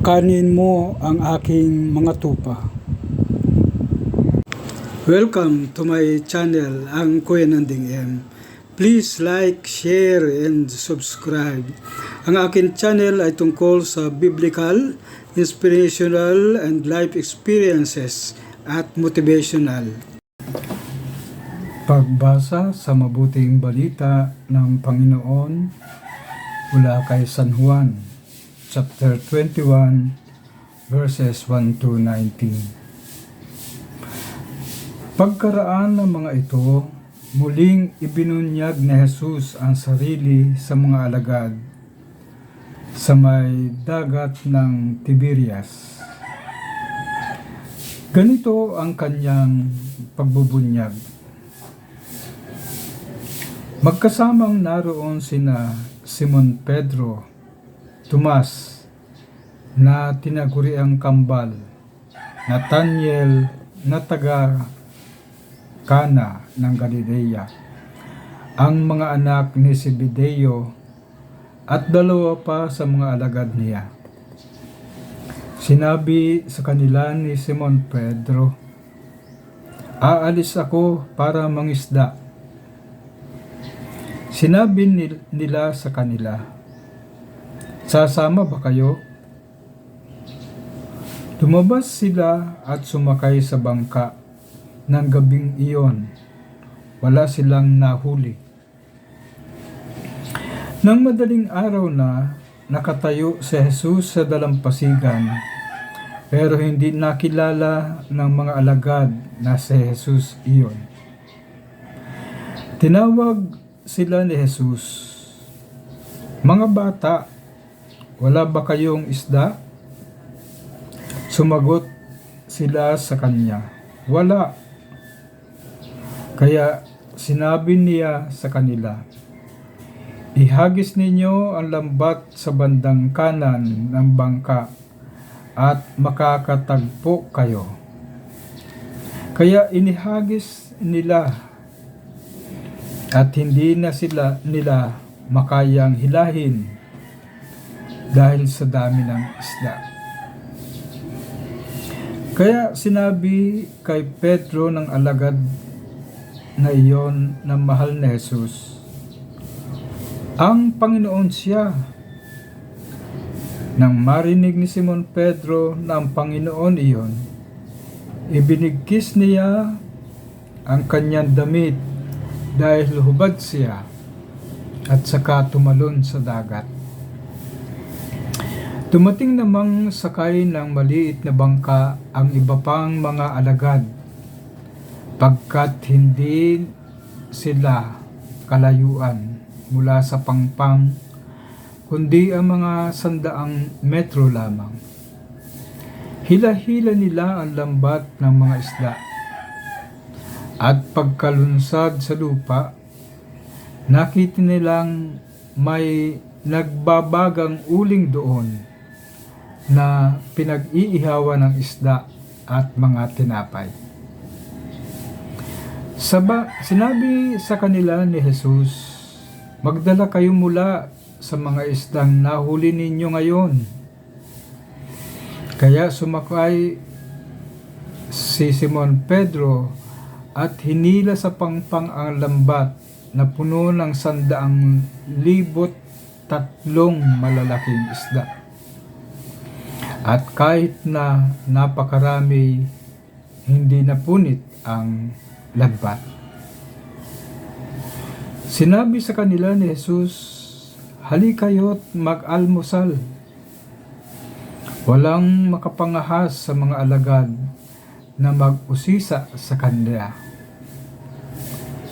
Pakanin mo ang aking mga tupa. Welcome to my channel, ang Kuya Nanding M. Please like, share, and subscribe. Ang akin channel ay tungkol sa biblical, inspirational, and life experiences at motivational. Pagbasa sa mabuting balita ng Panginoon mula kay San Juan, chapter 21, verses 1 to 19. Pagkaraan ng mga ito, muling ibinunyag ni Jesus ang sarili sa mga alagad sa may dagat ng Tiberias. Ganito ang kanyang pagbubunyag. Magkasamang naroon sina Simon Pedro, Tomas, na tinaguriang kambal, Nathaniel na taga Kana ng Galilea, ang mga anak ni Zebedeo at dalawa pa sa mga alagad niya. Sinabi sa kanila ni Simon Pedro, Aalis ako para mangisda. Sinabi nil- nila sa kanila, Sasama ba kayo? Lumabas sila at sumakay sa bangka ng gabing iyon. Wala silang nahuli. Nang madaling araw na, nakatayo si Jesus sa dalampasigan, pero hindi nakilala ng mga alagad na si Jesus iyon. Tinawag sila ni Jesus, Mga bata, wala ba kayong isda? Sumagot sila sa kanya, Wala. Kaya sinabi niya sa kanila, Ihagis ninyo ang lambat sa bandang kanan ng bangka at makakatagpo kayo. Kaya inihagis nila at hindi na sila nila makayang hilahin dahil sa dami ng isda. Kaya sinabi kay Pedro ng alagad na iyon na mahal na Jesus, ang Panginoon siya. Nang marinig ni Simon Pedro na ang Panginoon iyon, ibinigkis niya ang kanyang damit dahil hubad siya at saka tumalon sa dagat. Tumating namang sakay ng maliit na bangka ang iba pang mga alagad. Pagkat hindi sila kalayuan mula sa pangpang kundi ang mga sandaang metro lamang. Hila-hila nila ang lambat ng mga isda. At pagkalunsad sa lupa, nakita nilang may nagbabagang uling doon na pinag-iihawan ng isda at mga tinapay. Saba, sinabi sa kanila ni Jesus, Magdala kayo mula sa mga isdang nahuli ninyo ngayon. Kaya sumakay si Simon Pedro at hinila sa pangpang ang lambat na puno ng sandaang libot tatlong malalaking isda. At kahit na napakarami, hindi napunit ang lambat. Sinabi sa kanila ni Jesus, Hali kayo't mag-almusal. Walang makapangahas sa mga alagad na mag-usisa sa kanila.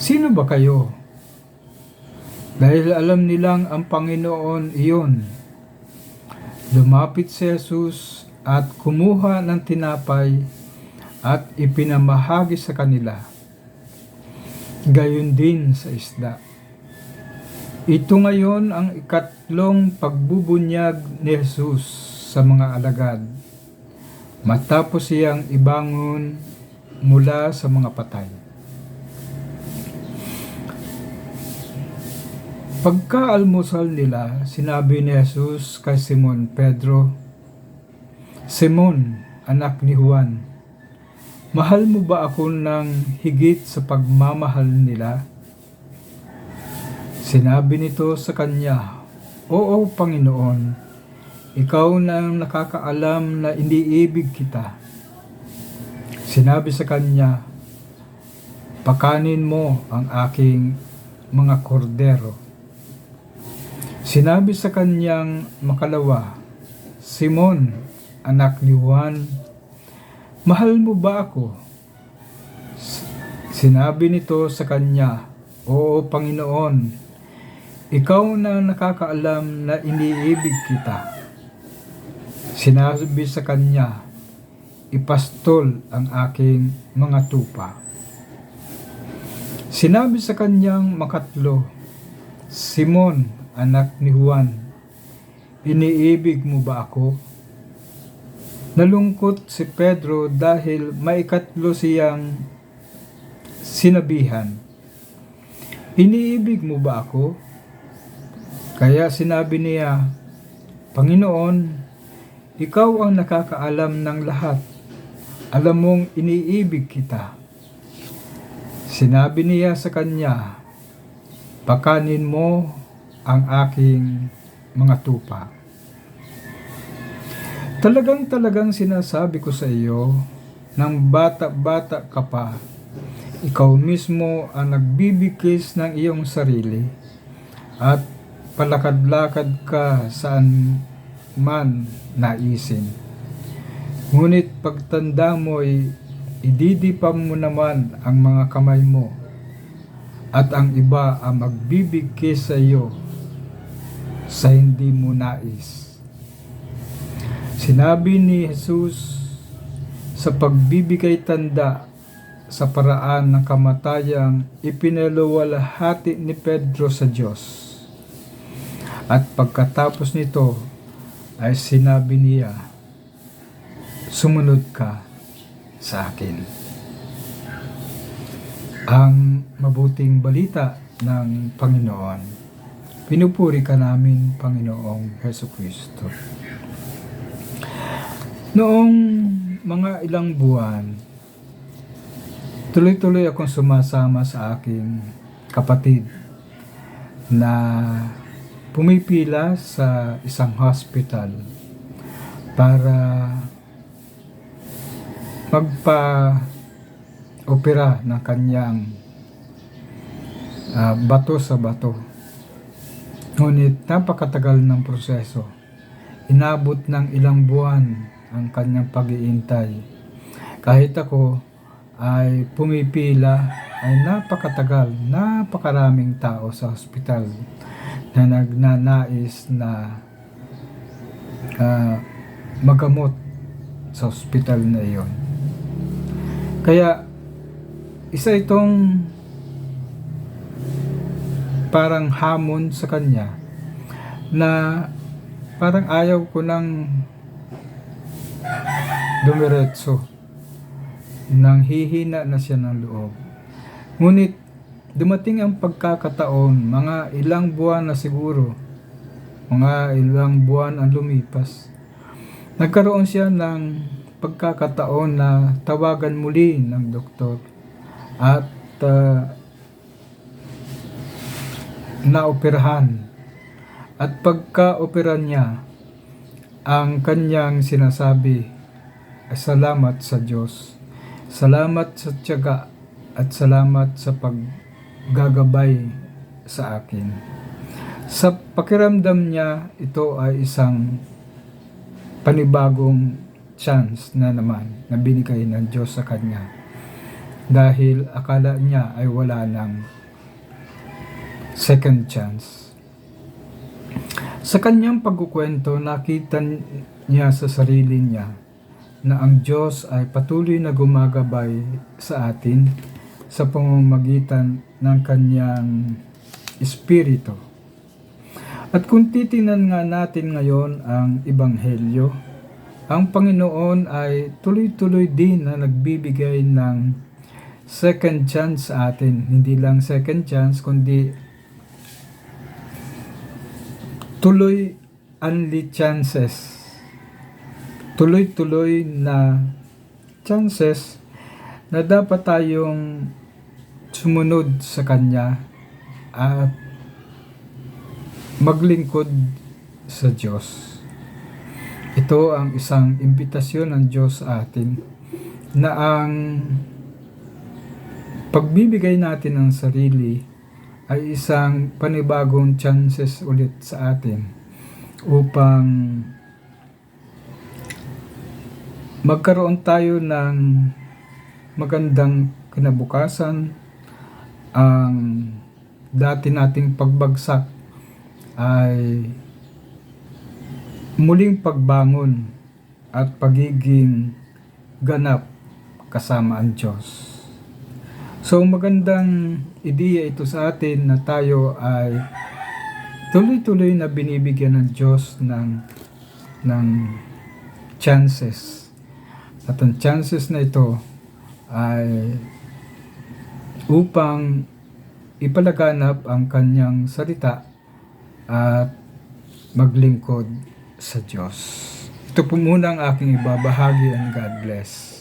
Sino ba kayo? Dahil alam nilang ang Panginoon iyon. Lumapit si Jesus at kumuha ng tinapay at ipinamahagi sa kanila. Gayon din sa isda. Ito ngayon ang ikatlong pagbubunyag ni Jesus sa mga alagad matapos siyang ibangon mula sa mga patay. Pagka-almusal nila, sinabi ni Jesus kay Simon Pedro, Simon, anak ni Juan, mahal mo ba ako ng higit sa pagmamahal nila? Sinabi nito sa kanya, Oo, Panginoon, ikaw na ang nakakaalam na iniibig kita. Sinabi sa kanya, Pakanin mo ang aking mga kordero. Sinabi sa kanyang makalawa, Simon, anak ni Juan, mahal mo ba ako? Sinabi nito sa kanya, Oo, Panginoon, ikaw na nakakaalam na iniibig kita. Sinabi sa kanya, ipastol ang aking mga tupa. Sinabi sa kanyang makatlo, Simon, anak ni Juan, iniibig mo ba ako? Nalungkot si Pedro dahil maikatlo siyang sinabihan, Iniibig mo ba ako? Kaya sinabi niya, Panginoon, ikaw ang nakakaalam ng lahat. Alam mong iniibig kita. Sinabi niya sa kanya, Pakanin mo ang aking mga tupa. Talagang talagang sinasabi ko sa iyo, nang bata-bata ka pa, ikaw mismo ang nagbibigkis ng iyong sarili at palakad-lakad ka saan man naisin. Ngunit pagtanda mo'y ididipam mo naman ang mga kamay mo at ang iba ang magbibigkis sa iyo sa hindi mo nais. Sinabi ni Jesus sa pagbibigay tanda sa paraan ng kamatayang ipinaluwalhati ni Pedro sa Diyos. At pagkatapos nito ay sinabi niya, Sumunod ka sa akin. Ang mabuting balita ng Panginoon. Pinupuri ka namin, Panginoong Heso Kristo. Noong mga ilang buwan, tuloy-tuloy akong sumasama sa aking kapatid na pumipila sa isang hospital para magpa-opera ng kanyang ah, bato sa bato. Ngunit napakatagal ng proseso. Inabot ng ilang buwan ang kanyang pag-iintay. Kahit ako ay pumipila ay napakatagal, napakaraming tao sa hospital na nagnanais na ah, magamot sa hospital na iyon. Kaya isa itong parang hamon sa kanya na parang ayaw ko nang dumiretso nang hihina na siya ng loob. Ngunit dumating ang pagkakataon, mga ilang buwan na siguro, mga ilang buwan ang lumipas. Nagkaroon siya ng pagkakataon na tawagan muli ng doktor at uh, naoperahan. At pagka-opera niya, ang kanyang sinasabi, salamat sa Diyos. Salamat sa tiyaga at salamat sa paggagabay sa akin. Sa pakiramdam niya, ito ay isang panibagong chance na naman na binigay ng Diyos sa kanya. Dahil akala niya ay wala ng second chance. Sa kanyang pagkukwento, nakita niya sa sarili niya na ang Diyos ay patuloy na gumagabay sa atin sa pamamagitan ng kanyang espiritu. At kung titingnan nga natin ngayon ang Ebanghelyo, ang Panginoon ay tuloy-tuloy din na nagbibigay ng second chance sa atin. Hindi lang second chance, kundi tuloy unli chances tuloy-tuloy na chances na dapat tayong sumunod sa Kanya at maglingkod sa Diyos. Ito ang isang imbitasyon ng Diyos sa atin na ang pagbibigay natin ng sarili ay isang panibagong chances ulit sa atin upang magkaroon tayo ng magandang kinabukasan ang dati nating pagbagsak ay muling pagbangon at pagiging ganap kasama ang Diyos. So magandang ideya ito sa atin na tayo ay tuloy-tuloy na binibigyan ng Diyos ng ng chances. At ang chances na ito ay upang ipalaganap ang kanyang salita at maglingkod sa Diyos. Ito po muna ang aking ibabahagi and God bless.